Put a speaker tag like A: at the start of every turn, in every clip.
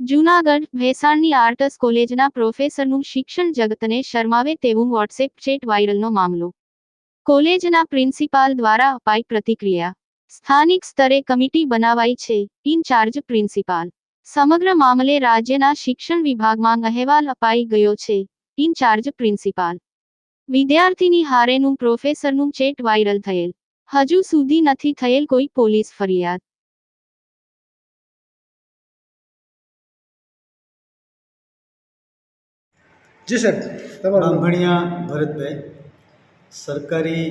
A: Junagadh, ભેસાણની arts કોલેજના પ્રોફેસરનું શિક્ષણ જગતને શરમાવે તેવું વોટ્સએપ ચેટ વાયરલનો મામલો. કોલેજના પ્રિન્સિપાલ દ્વારા અપાઈ પ્રતિક્રિયા. સ્થાનિક સ્તરે કમિટી બનાવાઈ છે, ઇન્ચાર્જ પ્રિન્સિપાલ. સમગ્ર મામલે રાજ્યના શિક્ષણ વિભાગમાં અહેવાલ અપાઈ ગયો છે, ઇન્ચાર્જ પ્રિન્સિપાલ. વિદ્યાર્થીની હારેનું પ્રોફેસરનું ચેટ વાયરલ થયેલ. હજુ સુધી નથી થયેલ કોઈ પોલીસ ફરિયાદ.
B: જી સર તમારું.
C: બાંભણિયા ભરતભાઈ, સરકારી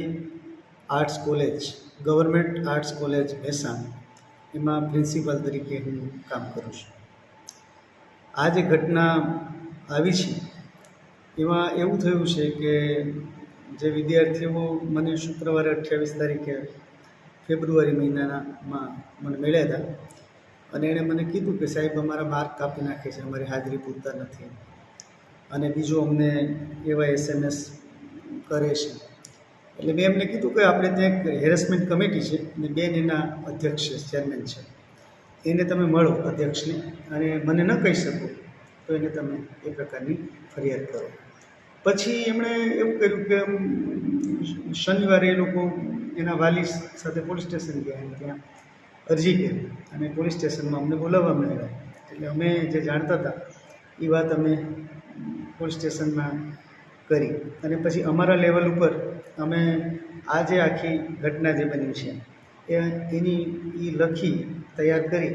C: arts college, government arts college Mehsana. એમાં પ્રિન્સિપાલ તરીકે હું કામ કરું છું. આ જે ઘટના આવી છે, એમાં એવું થયું છે કે જે વિદ્યાર્થીઓ મને શુક્રવારે અઠ્યાવીસ તારીખે ફેબ્રુઆરી મહિનામાં મને મળ્યા હતા. અને એણે મને કીધું કે સાહેબ, અમારા માર્ક કાપી નાખે છે, અમારી હાજરી પૂરતા નથી. અને બીજું અમને એવા એસએમએસ કરે છે. એટલે મેં એમને કીધું કે આપણે ત્યાં એક હેરેસમેન્ટ કમિટી છે અને બેન એના અધ્યક્ષ છે ચેરમેન છે. એને તમે મળો અધ્યક્ષને અને મને ન કહી શકો તો એને તમે એ પ્રકારની ફરિયાદ કરો. પછી એમણે એવું કર્યું કે શનિવારે એ લોકો એના વાલી સાથે પોલીસ સ્ટેશન ગયા અને ત્યાં અરજી કરી અને પોલીસ સ્ટેશનમાં અમને બોલાવવામાં આવ્યા. એટલે અમે જે જાણતા હતા એ વાત અમે પોલીસ સ્ટેશનમાં કરી. અને પછી અમારા લેવલ ઉપર અમે આ જે આખી ઘટના જે બની છે, એ એની એ લખી તૈયાર કરી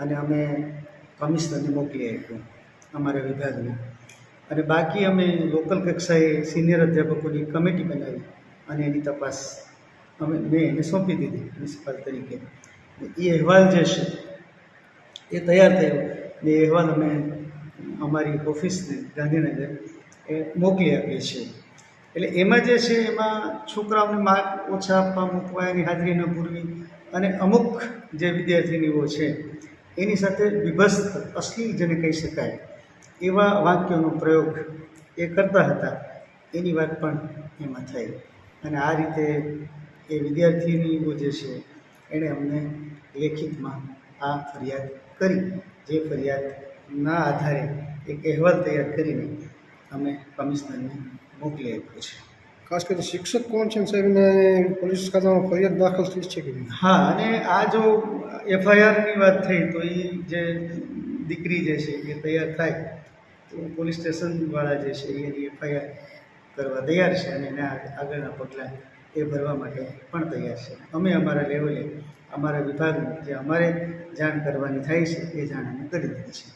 C: અને અમે કમિશનરને મોકલી આપ્યું અમારા વિભાગને. અને બાકી અમે લોકલ કક્ષાએ સિનિયર અધ્યાપકોની કમિટી બનાવી અને એની તપાસ અમે, મેં એને સોંપી દીધી પ્રિન્સિપાલ તરીકે. એ અહેવાલ જે છે, એ તૈયાર થયો. એ અહેવાલ અમે અમારી ઓફિસને ગાંધીનગર એ મોકલી આપીએ છીએ. એટલે એમાં જે છે, એમાં છોકરાઓને માર્ક ઓછા આપવા મૂકવા, એની હાજરી ન પૂરવી અને અમુક જે વિદ્યાર્થીનીઓ છે, એની સાથે વિભસ્ત, અશ્લીલ જેને કહી શકાય, એવા વાક્યોનો પ્રયોગ એ કરતા હતા. એની વાત પણ એમાં થઈ. અને આ રીતે એ વિદ્યાર્થીનીઓ જે છે, એણે અમને લેખિતમાં આ ફરિયાદ કરી. જે ફરિયાદના આધારે એક અહેવાલ તૈયાર કરીને અમે કમિશનરને મોકલી આપ્યો છે.
B: ખાસ કરીને શિક્ષક કોણ છે સાહેબ? પોલીસ ખાતામાં ફરિયાદ દાખલ થઈ છે કે નહીં?
C: હા અને આ જો એફઆઈઆરની વાત થઈ તો એ જે દીકરી જે છે એ તૈયાર થાય તો પોલીસ સ્ટેશનવાળા જે છે એની એફઆઈઆર કરવા તૈયાર છે અને એના આગળના પગલાં એ ભરવા માટે પણ તૈયાર છે. અમે અમારા લેવલે અમારા વિભાગને જે અમારે જાણ કરવાની થાય છે એ જાણ અમે કરી દીધી છે.